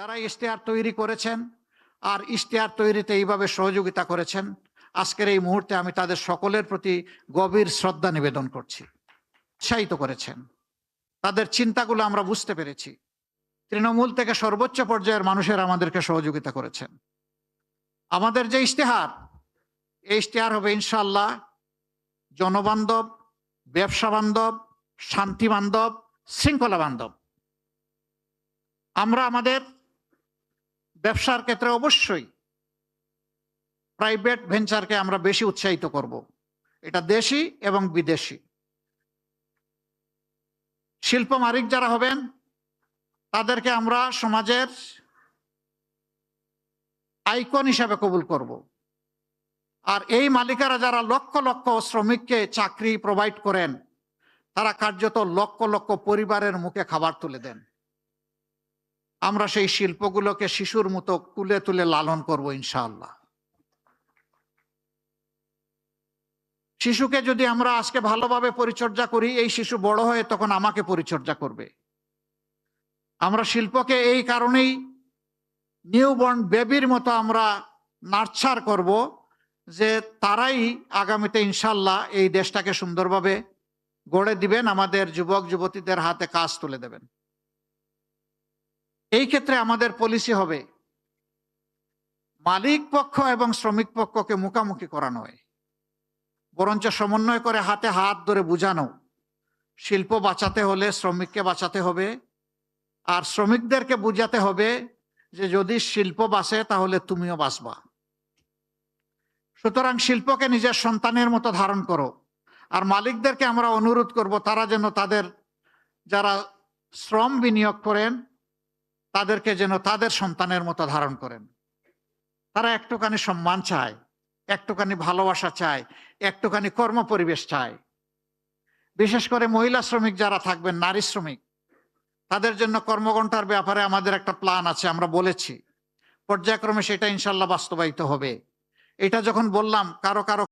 যারা ইশতেহার তৈরি করেছেন আর ইশতেহার তৈরিতে এইভাবে সহযোগিতা করেছেন। আজকের এই মুহূর্তে আমি তাদের সকলের প্রতি গভীর শ্রদ্ধা নিবেদন করছি। উৎসাহিত করেছেন। তাদের চিন্তাগুলো আমরা বুঝতে পেরেছি। তৃণমূল থেকে সর্বোচ্চ পর্যায়ের মানুষের আমাদেরকে সহযোগিতা করেছেন। আমাদের যে ইশতেহার, এই ইশতেহার হবে ইনশাল্লাহ জনবান্ধব, ব্যবসা বান্ধব, শান্তি বান্ধব, শৃঙ্খলা বান্ধব। আমরা আমাদের ব্যবসার ক্ষেত্রে অবশ্যই প্রাইভেট ভেঞ্চারকে আমরা বেশি উৎসাহিত করব। এটা দেশি এবং বিদেশি। শিল্প মালিক যারা হবেন, তাদেরকে আমরা সমাজের আইকন হিসাবে কবুল করব। আর এই মালিকারা যারা লক্ষ লক্ষ শ্রমিককে চাকরি প্রোভাইড করেন, তারা কার্যত লক্ষ লক্ষ পরিবারের মুখে খাবার তুলে দেন। আমরা সেই শিল্পগুলোকে শিশুর মতো তুলে তুলে লালন করব ইনশাআল্লাহ। শিশুকে যদি আমরা আজকে ভালোভাবে পরিচর্যা করি, এই শিশু বড় হয়ে তখন আমাকে পরিচর্যা করবে। আমরা শিল্পকে এই কারণেই নিউবর্ন বেবির মতো আমরা নার্চার করব যে তারাই আগামীতে ইনশাল্লাহ এই দেশটাকে সুন্দরভাবে গড়ে দিবেন, আমাদের যুবক, যুবতীদের হাতে কাজ তুলে দেবেন। এই ক্ষেত্রে আমাদের পলিসি হবে মালিক পক্ষ এবং শ্রমিক পক্ষকে মুখামুখি করা নয় বরঞ্চ সমন্বয় করে হাতে হাত ধরে বুঝানো। শিল্প বাঁচাতে হলে শ্রমিককে বাঁচাতে হবে আর শ্রমিকদেরকে বুঝাতে হবে যে যদি শিল্প বাঁচে তাহলে তুমিও বাঁচবা। সুতরাং শিল্পকে নিজের সন্তানের মতো ধারণ করো আর মালিকদেরকে আমরা অনুরোধ করব তারা যেন তাদের যারা শ্রম বিনিয়োগ করেন তাদেরকে যেন তাদের সন্তানের মতো ধারণ করেন। তারা একটুখানি সম্মান চায়, একটুখানি ভালোবাসা চায়, একটুখানি কর্ম পরিবেশ চায়। বিশেষ করে মহিলা শ্রমিক যারা থাকবেন, নারী শ্রমিক, তাদের জন্য কর্মঘণ্টার ব্যাপারে আমাদের একটা প্ল্যান আছে, আমরা বলেছি। পর্যায়ক্রমে সেটা ইনশাল্লাহ বাস্তবায়িত হবে। এটা যখন বললাম, কারও কারও